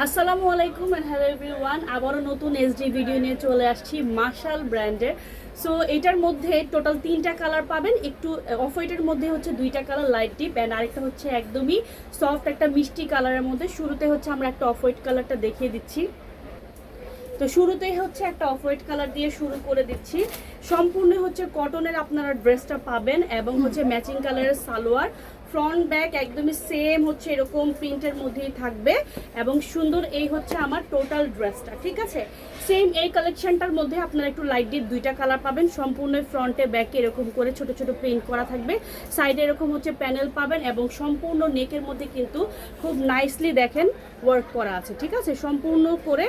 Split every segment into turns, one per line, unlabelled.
আসসালামু আলাইকুম and hello everyone আবারও নতুন এসডি ভিডিও নিয়ে চলে আসছি মার্শাল ব্র্যান্ডের সো এটার মধ্যে টোটাল তিনটা কালার পাবেন। একটু অফ হোয়াইটের মধ্যে হচ্ছে দুইটা কালার লাইট ডিপ অ্যান্ড আরেকটা হচ্ছে একদমই সফট একটা মিষ্টি কালারের মধ্যে। শুরুতে হচ্ছে আমরা একটা অফ হোয়াইট কালারটা দেখিয়ে দিচ্ছি। তো শুরুতেই হচ্ছে একটা অফ হোয়াইট কালার দিয়ে শুরু করে দিচ্ছি। সম্পূর্ণ হচ্ছে কটনের আপনারা ড্রেসটা পাবেন এবং হচ্ছে ম্যাচিং কালারের সালোয়ার। ফ্রন্ট ব্যাক একদমই সেম হচ্ছে এরকম প্রিন্টের মধ্যেই থাকবে। এবং সুন্দর এই হচ্ছে আমার টোটাল ড্রেসটা ঠিক আছে? সেম এই কালেকশনটার মধ্যে আপনারা একটু লাইট ডিপ দুইটা কালার পাবেন। সম্পূর্ণ ফ্রন্টে ব্যাকে এরকম করে ছোট ছোট প্রিন্ট করা থাকবে। সাইডে এরকম হচ্ছে প্যানেল পাবেন এবং সম্পূর্ণ নেকের মধ্যে কিন্তু খুব নাইসলি দেখেন ওয়ার্ক করা আছে, ঠিক আছে? সম্পূর্ণ করে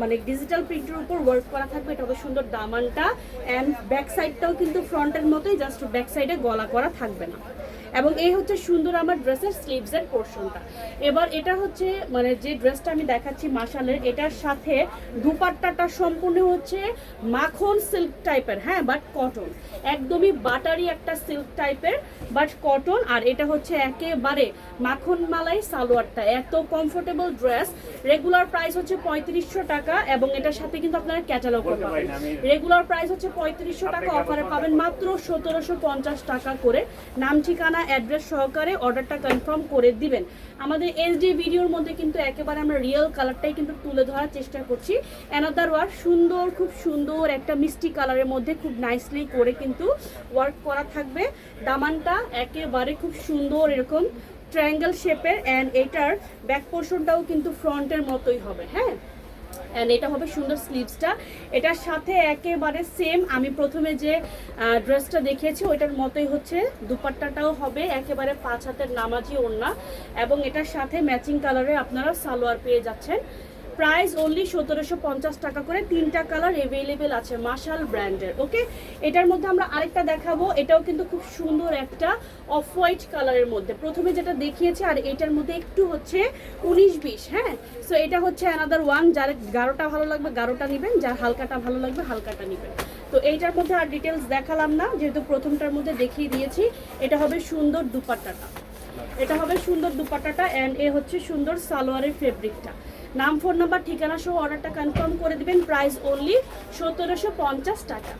মানে ডিজিটাল প্রিন্টের উপর ওয়ার্ক করা থাকবে। এটা সুন্দর দামানটা। অ্যান্ড ব্যাক সাইডটাও কিন্তু ফ্রন্টের মতোই জাস্ট ব্যাক সাইডে গলা করা থাকবে না। এবং এই হচ্ছে সুন্দর আমার ড্রেসের স্লিভসের পোর্শনটা এবার এটা হচ্ছে মানে যে ড্রেসটা আমি দেখাচ্ছি মাসালের এটার সাথে দুপাট্টাটা সম্পূর্ণ হচ্ছে মাখন সিল্ক টাইপের হ্যাঁ বাট কটন একদমই বাটারি একটা সিল্ক টাইপের বাট কটন আর এটা হচ্ছে একেবারে মাখন মালাই সালোয়ারটা। এত কমফোর্টেবল ড্রেস রেগুলার প্রাইস হচ্ছে পঁয়ত্রিশশো টাকা এবং এটার সাথে কিন্তু আপনারা ক্যাটালগ পাবেন। রেগুলার প্রাইস হচ্ছে পঁয়ত্রিশশো টাকা অফারে পাবেন মাত্র সতেরোশো পঞ্চাশ টাকা করে। নাম ঠিকানা অ্যাড্রেস সহকারে অর্ডারটা কনফার্ম করে দিবেন। আমাদের এইচডি ভিডিওর মধ্যে কিন্তু একেবারে আমরা রিয়েল কালারটাই কিন্তু তুলে ধরার চেষ্টা করছি। অ্যানাদার ওয়ার্ক সুন্দর, খুব সুন্দর একটা মিষ্টি কালারের মধ্যে খুব নাইসলি করে কিন্তু ওয়ার্ক করা থাকবে। দামানটা একেবারে খুব সুন্দর এরকম ট্রায়াঙ্গেল শেপের অ্যান্ড এটার ব্যাক পোর্শনটাও কিন্তু ফ্রন্টের মতোই হবে হ্যাঁ? অ্যান্ড এটা হবে সুন্দর স্লিভসটা এটার সাথে একেবারে সেম আমি প্রথমে যে ড্রেসটা দেখিয়েছি, ওইটার মতোই হচ্ছে। দুপাট্টাটাও হবে, একেবারে পাঁচ হাতের নামাজি ওড়না। এবং এটার সাথে ম্যাচিং কালারে আপনারা সালোয়ার পেয়ে যাচ্ছেন। প্রাইস অনলি সতেরোশো পঞ্চাশ টাকা করে। তিনটা কালার এভেলেবেল আছে মার্শাল ব্র্যান্ডের ওকে এটার মধ্যে আমরা আরেকটা দেখাবো। এটাও কিন্তু খুব সুন্দর একটা অফ হোয়াইট কালারের মধ্যে। প্রথমে যেটা দেখিয়েছি, আর এটার মধ্যে একটু হচ্ছে উনিশ বিশ হ্যাঁ? সো এটা হচ্ছে অ্যানাদার ওয়ান যার গাঢ়টা ভালো লাগবে, গাঢ়টা নেবেন, যার হালকাটা ভালো লাগবে, হালকাটা নেবেন। তো এইটার মধ্যে আর ডিটেলস দেখালাম না, যেহেতু প্রথমটার মধ্যে দেখিয়ে দিয়েছি, এটা হবে সুন্দর দুপাট্টাটা। এটা হবে সুন্দর দুপাট্টাটা অ্যান্ড এ হচ্ছে সুন্দর সালোয়ারের ফেব্রিকটা নাম ফোন নাম্বার ঠিকানা সহ অর্ডারটা কনফার্ম করে দেবেন। প্রাইস অনলি সতেরোশো পঞ্চাশ টাকা।